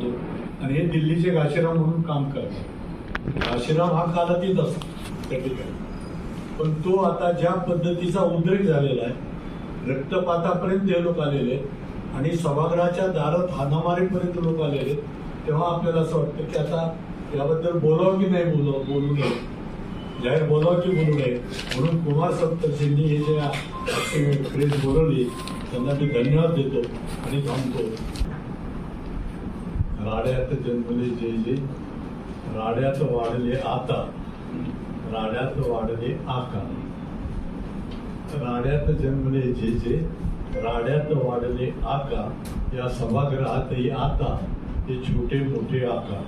करतो. आणि हे दिल्लीचे घाशीराम म्हणून काम करतात. घाशीराम हा कालातीत असतो त्या ठिकाणी. पण तो आता ज्या पद्धतीचा उद्रेक झालेला आहे रक्तपातापर्यंत हे लोक आलेले आणि सभागृहाच्या दारात हानामारीपर्यंत लोक आलेले तेव्हा आपल्याला असं वाटतं की आता याबद्दल बोलावं की नाही बोलावं बोलू नये. जाहीर बोलावं की बोलू नये. म्हणून कुमार सप्तर्षींनी हे जे प्रेस बोलवली त्यांना मी धन्यवाद देतो आणि थांबतो. राड्यात जन्मले जे जे राड्यात वाढले आता राड्यात वाढले आका. राड्यात जन्मले जे जे राड्यात वाढले आका. या सभागृहातही आता हे छोटे मोठे आका.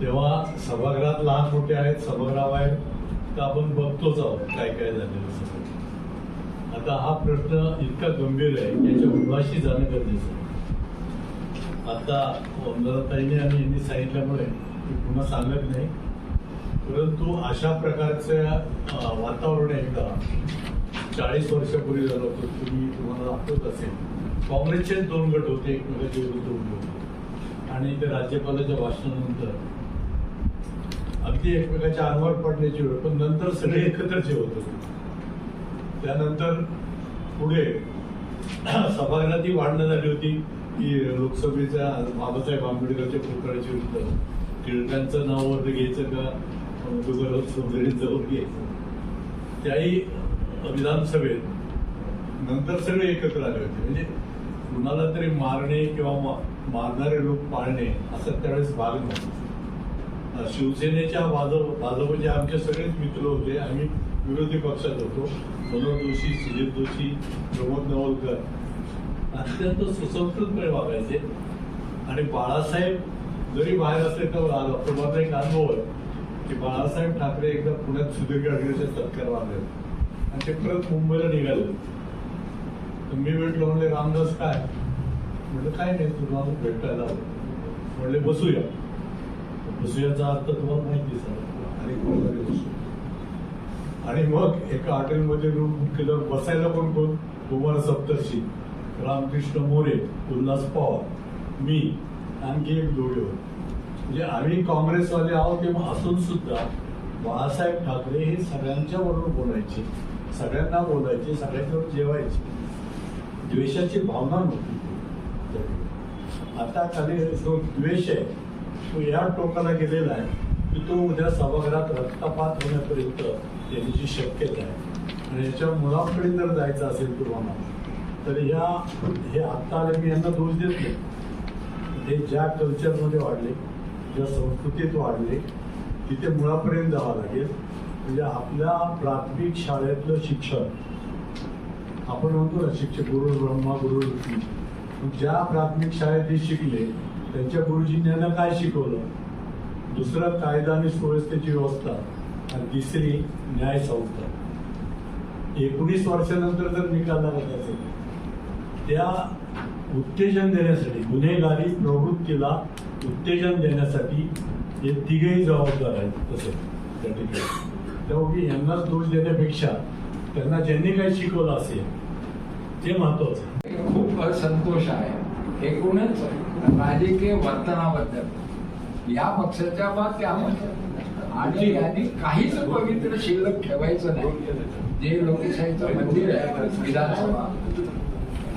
तेव्हा सभागृहात लहान मोठे आहेत सभागृहाबाहेर तर आपण बघतोच आहोत काय काय झालेलं सगळं. आता हा प्रश्न इतका गंभीर आहे याच्या मुळाशी जाणं गरजेचं आहे. आता वंदनाताईने आणि यांनी सांगितल्यामुळे मी पुन्हा सांगत नाही. परंतु अशा प्रकारच्या वातावरण एकदा चाळीस वर्षापूर्वी झालं होतं तुम्ही तुम्हाला आठवत असेल. काँग्रेसचे दोन गट होते एकमेकांचे विरुद्ध उभे होते. आणि ते राज्यपालाच्या भाषणानंतर. अगदी एकमेकाच्या अंगावर पडण्याची वेळ पण नंतर सगळे एकत्र जेवत होते. त्यानंतर पुढे सभागृहात वाढणं झाली होती. की लोकसभेच्या बाबासाहेब आंबेडकरच्या पुतळ्याच्या विरुद्ध टिळकांचं नाव वर घ्यायचं का? दुगर चौधरींचं वर घ्यायचं. त्याही विधानसभेत नंतर सगळे एकत्र आले होते. म्हणजे कुणाला तरी मारणे किंवा मारणारे लोक पाळणे असं त्यावेळेस भाग नाही शिवसेनेच्या भाजप भाजपचे आमचे सगळेच मित्र होते. आम्ही विरोधी पक्षात होतो. मनोज जोशी सुजित जोशी प्रमोद नवलकर. अत्यंत सुसंस्कृतपणे वागायचे. आणि बाळासाहेब जरी बाहेर असले तर डॉक्टर माझा एक अनुभव आहे की बाळासाहेब ठाकरे एकदा पुण्यात सुधीर गाडगेचे सत्कार वागले आणि ते परत मुंबईला निघाले. तर मी भेटलो म्हणले रामदास काय? म्हणलं काय नाही तुम्हाला भेटायला म्हणले बसूया. बसूयाचा अर्थ तुम्हाला माहिती सर आणि कोणतरी बसू. आणि मग एका हॉटेलमध्ये रूम बुक केलं बसायला पण कोण? कुमार सप्तर्षी. रामकृष्ण मोरे उल्हास पवार मी आणखी एक जोडीवर म्हणजे आम्ही काँग्रेसवाले आहोत तेव्हा असून सुद्धा बाळासाहेब ठाकरे हे सगळ्यांच्या बरोबर बोलायचे सगळ्यांना बोलायचे सगळ्यांच्यावर जेवायचे. द्वेषाची भावना नव्हती. आता खाली जो द्वेष आहे तो या टोकाला गेलेला आहे की तो उद्या सभागृहात रक्तपात होण्यापर्यंत येण्याची शक्यता आहे आणि याच्या मुळाकडे जर जायचं असेल तुम्हाला तर ह्या हे आत्ता आले मी यांना दोष देत नाही. हे ज्या कल्चरमध्ये वाढले ज्या संस्कृतीत वाढले तिथे मुळापर्यंत जावं लागेल. म्हणजे आपल्या प्राथमिक शाळेतलं शिक्षण आपण म्हणतो ना शिक्षक गुरु ब्रह्मा गुरु विष्णू ज्या प्राथमिक शाळेत जे शिकले त्यांच्या गुरुजींनी यांना काय शिकवलं? दुसरं कायदा आणि सुव्यवस्थेची व्यवस्था आणि तिसरी न्याय संस्था एकोणीस वर्षानंतर जर निकाल लागत असेल त्या उत्तेजन देण्यासाठी गुन्हेगारी प्रवृत्तीला उत्तेजन देण्यासाठी हे तिघेही जबाबदार आहेत तसे त्या ठिकाणी. मी यांनाच दोष देण्यापेक्षा त्यांना ज्यांनी काही शिकवलं असेल ते महत्वाचं. खूप असंतोष आहे. एकूणच राजकीय वर्तनाबद्दल या पक्षाच्या बा त्या आणि यांनी काहीच पवित्र शिल्लक ठेवायचं नाही. जे लोकशाहीचं मंदिर आहे विधानसभा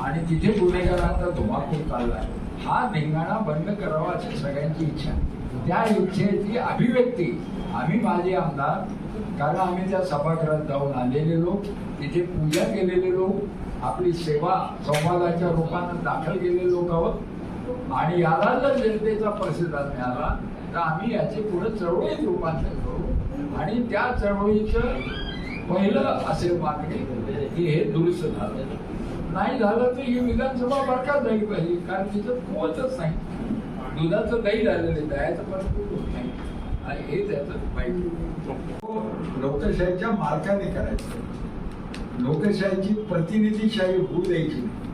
आणि तिथे गुन्हेगारांचा धुमाकूळ चालला हा धिंगाणा बंद करावा अशी सगळ्यांची इच्छा. त्या इच्छेची अभिव्यक्ती आम्ही माझे आमदार कारण आम्ही त्या सभागृहात जाऊन आलेले लोक तिथे पूजा केलेले लोक आपली सेवा संवादाच्या रूपानं दाखल केलेले लोक आहोत. आणि याला जर जनतेचा प्रतिसाद मिळाला तर आम्ही याचे पुढे चळवळीत रूपांतर करू. आणि त्या चळवळीचं पहिलं असे मागणी की हे दुरुस्त झालं. नाही झालं तर ही विधानसभा बरखास्त झाली पाहिजे कारण तिथं पोहोचत नाही. दुधाचं दही झालेलं दह्याचं परत होत नाही. आणि हे त्याचं पाहिजे. लोकशाहीच्या मार्गाने करायचं. लोकशाहीची प्रतिनिधीशाही होऊ द्यायची नाही.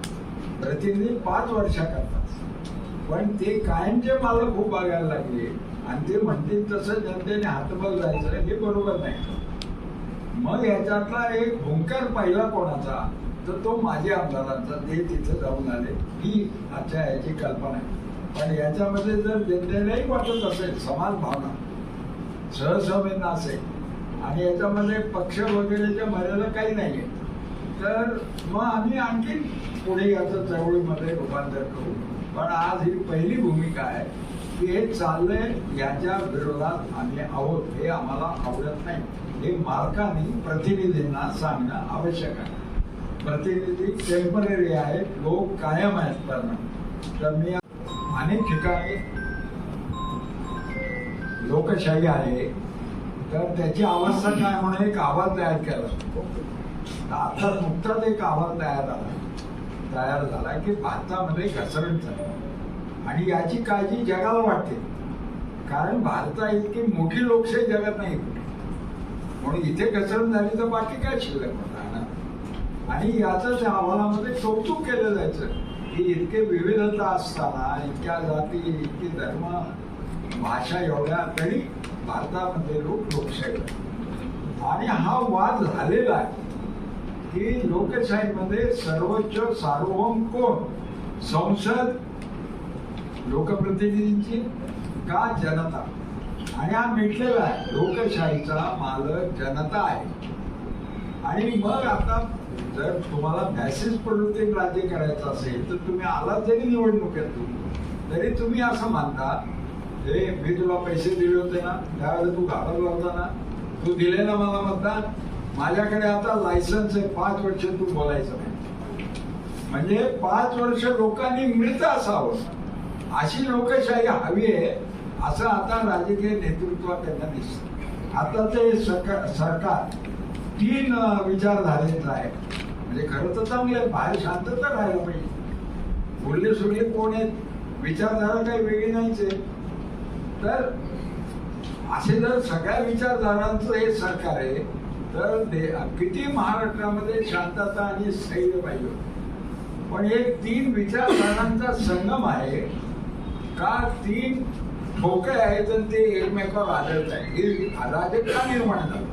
प्रतिनिधी पाच वर्षा करतात पण ते कायमचे मला खूप बघायला लागले. आणि ते म्हणतील तसं जनतेने हातबल जायचं हे बरोबर नाही. मग याच्यातला एक हुंकार पहिला कोणाचा? तर तो माझ्या आमदारांचा ते तिथं जाऊन आले. ही आजच्या याची कल्पना आहे. पण याच्यामध्ये जर जनतेलाही वाटत असेल समाज भावना सहसंवेदना असेल आणि याच्यामध्ये पक्ष वगैरेच्या मर्यादा काही नाही आहे तर मग आम्ही आणखी पुढे याचं चळवळीमध्ये रूपांतर करू. पण आज ही पहिली भूमिका आहे की हे चाललंय याच्या विरोधात आम्ही आहोत हे आम्हाला आवडत नाही. हे मालकांनी प्रतिनिधींना सांगणं आवश्यक आहे. प्रतिनिधी टेंपररी आहेत. लोक कायम आहेत करणं तर मी अनेक ठिकाणी लोकशाही आहे. तर त्याची अवस्था काय म्हणून एक आवाज तयार केला. आता नुकताच एक आवाज तयार झाला. तयार झाला की भारतामध्ये घसरण झाली. आणि याची काळजी जगाला वाटते. कारण भारता इतकी मोठी लोकशाही जगात नाही. म्हणून इथे घसरण झाली तर बाकी काय शिल्लक राहणार आणि याचं त्या अहवालामध्ये कौतुक केलं जायचं की इतके विविधता असताना इतक्या जाती इतके धर्म भाषा एवढ्या तरी भारतामध्ये लोक लोकशाही आणि हा वाद झालेला आहे की लोकशाहीमध्ये सर्वोच्च सार्वभौम कोण? संसद लोकप्रतिनिधींची का जनता? आणि हा मिटलेला आहे लोकशाहीचा मालक जनता आहे. आणि मग आता जर तुम्हाला मॅसेज पडून राज्य करायचं असेल तर तुम्ही आलात जरी निवडणुकीत. तरी तुम्ही असं मानता हे मी तुला पैसे दिले होते ना त्यावेळेला तू घाबरला होता ना. तू दिले ना मला मतदान. माझ्याकडे आता लायसन्स आहे पाच वर्ष तू बोलायचं नाही. म्हणजे पाच वर्ष लोकांनी मिळत असावं. अशी लोकशाही हवी आहे असं आता राजकीय नेतृत्वात त्यांना दिसत. आता ते सरकार सरकार तीन विचार झालेच आहे म्हणजे खरं तर चांगलं आहे बाहेर शांतता राहायला पाहिजे. बोलले सोडले कोण आहेत? विचारधारा काही वेगळी नाहीच आहे. तर असे जर सगळ्या विचारधारांचं हे सरकार आहे तर दे- किती महाराष्ट्रामध्ये शांतता आणि स्थैर्य पाहिजे पण हे तीन विचारधारांचा संगम आहे का तीन ठोके आहेत आणि ते एकमेकावर आदळत आहे हे अराजक का निर्माण झालं?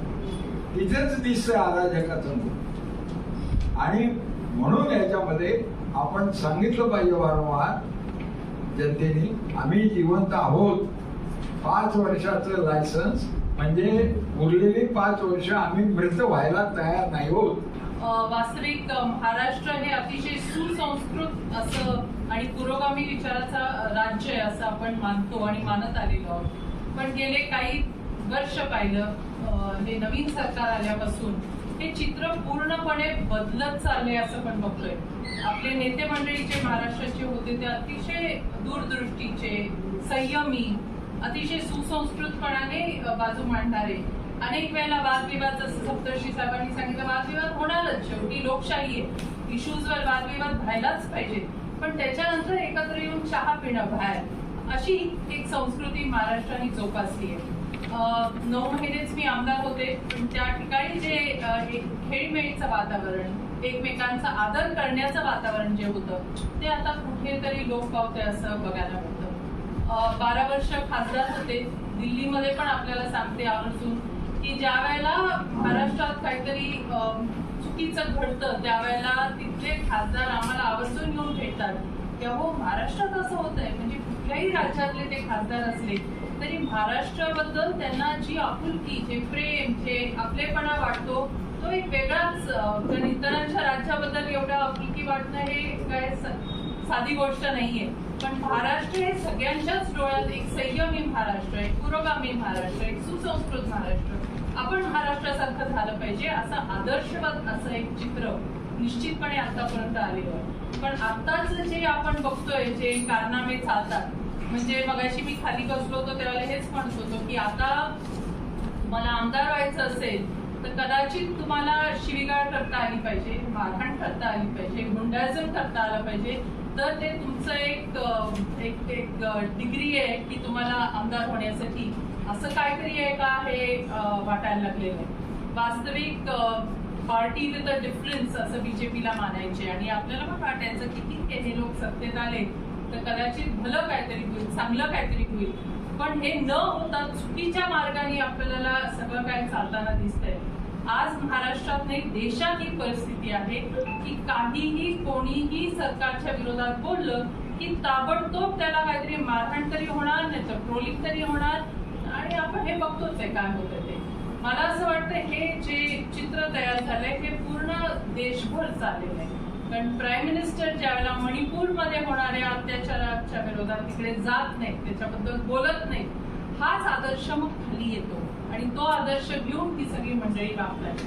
तिथेच दिसतंय अराजकाचं मूळ आणि म्हणून याच्यामध्ये आपण सांगितलं पाहिजे वारंवार जनतेने आम्ही जिवंत आहोत. पाच वर्षाचं लायसन्स म्हणजे उरलेली पाच वर्ष आम्ही मृत व्हायला तयार नाही होत. वास्तविक महाराष्ट्र हे अतिशय सुसंस्कृत असं आणि पुरोगामी विचाराचा राज्य आहे असं आपण मानतो आणि मानत आलेलो आहोत. पण गेले काही वर्ष पाहिलं हे नवीन सरकार आल्यापासून हे चित्र पूर्णपणे बदलत चाललंय असं पण बघतोय. आपले नेते मंडळी जे महाराष्ट्राचे होते ते अतिशय दूरदृष्टीचे संयमी अतिशय सुसंस्कृतपणाने बाजू मांडणारे. अनेक वेळेला वादविवाद जसं सप्तर्षी साहेबांनी सांगितलं वादविवाद होणारच. शेवटी लोकशाही आहे. इश्यूजवर वादविवाद व्हायलाच पाहिजे पण त्याच्यानंतर एकत्र येऊन चहा पिणं बाहेर. अशी एक संस्कृती महाराष्ट्राने जोपासली आहे. नऊ महिनेच मी आमदार होते. पण त्या ठिकाणी जे अं, खेळीमेळीचं वातावरण एकमेकांचा आदर करण्याचं वातावरण जे होतं ते आता कुठेतरी लोप पावते असं बघायला मिळतं. बारा वर्ष खासदार होते. दिल्लीमध्ये पण आपल्याला सांगते आवर्जून की ज्या वेळेला महाराष्ट्रात काहीतरी अं, चुकीचं घडतं त्यावेळेला तिथले खासदार आम्हाला आवर्जून येऊन भेटतात. तेव्हा हो, महाराष्ट्रात असं होत आहे म्हणजे कुठल्याही राज्यातले ते खासदार असले तरी महाराष्ट्राबद्दल त्यांना जी आपुलकी जे प्रेम जे आपलेपणा वाटतो तो एक वेगळाच अं, म्हणजे इतरांच्या राज्याबद्दल एवढा आपुलकी वाटणं हे काय साधी गोष्ट नाहीये. पण महाराष्ट्र हे सगळ्यांच्याच डोळ्यात एक संयमी महाराष्ट्र एक पुरोगामी महाराष्ट्र एक सुसंस्कृत महाराष्ट्र. आपण महाराष्ट्रासारखं झालं पाहिजे असं आदर्शवाद असं एक चित्र निश्चितपणे आतापर्यंत आलेलं आहे. पण आताच जे आपण बघतोय जे कारनामे चालतात म्हणजे मगाशी मी खाली बसलो होतो त्यावेळेला हेच म्हणत होतो की आता मला आमदार व्हायचं असेल तर कदाचित तुम्हाला शिवीगाळ करता आली पाहिजे मारहाण करता आली पाहिजे गुंडाळजण करता आलं पाहिजे. तर ते तुमचं एक एक एक डिग्री आहे की तुम्हाला आमदार होण्यासाठी. असं काहीतरी आहे का हे वाटायला लागलेलं आहे? वास्तविक पार्टी विथ अ डिफरन्स असं बीजेपीला मानायचे आणि आपल्याला पण वाटायचं की ठीक आहे हे लोक सत्तेत आले तर कदाचित भलं काहीतरी होईल चांगलं काहीतरी होईल. पण हे न होता चुकीच्या मार्गाने आपल्याला सगळं काय चालताना दिसतंय. आज महाराष्ट्रात नाही देशात ही परिस्थिती आहे की काहीही कोणीही सरकारच्या विरोधात बोललं की ताबडतोब त्याला काहीतरी मारहाण तरी होणार नाही तर ट्रोलिंग तरी होणार. आणि आपण हे बघतोच आहे काय होतं ते. मला असं वाटतं हे जे चित्र तयार झालंय हे पूर्ण देशभर चाललेलं आहे. कारण प्राईम मिनिस्टर ज्यावेळेला मणिपूरमध्ये होणाऱ्या अत्याचाराच्या विरोधात तिकडे जात नाहीत त्याच्याबद्दल बोलत नाहीत हाच आदर्श मग खाली येतो. आणि तो आदर्श घेऊन ती सगळी मंडळी वापरायची